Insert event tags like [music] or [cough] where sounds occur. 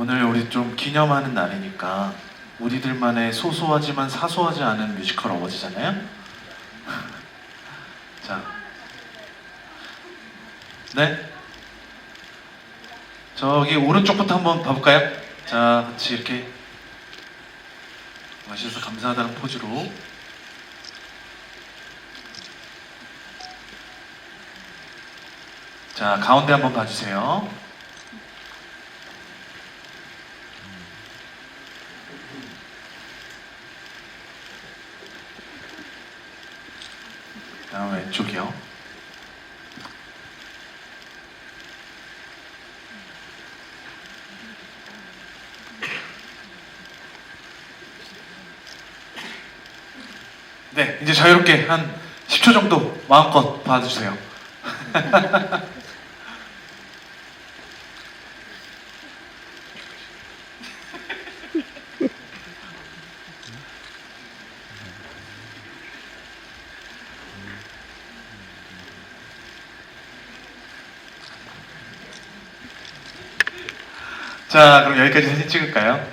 오늘 우리 좀 기념하는 날이니까 우리들만의 소소하지만 사소하지 않은 뮤지컬 어워즈잖아요. [laughs] 자, 네. 저기 오른쪽부터 한번 봐볼까요? 자, 같이 이렇게 와주셔서 감사하다는 포즈로. 자, 가운데 한번 봐주세요. 다음 왼쪽이요. 네, 이제 자유롭게 한 10초 정도 마음껏 봐주세요. [laughs] 자, 그럼 여기까지 사진 찍을까요?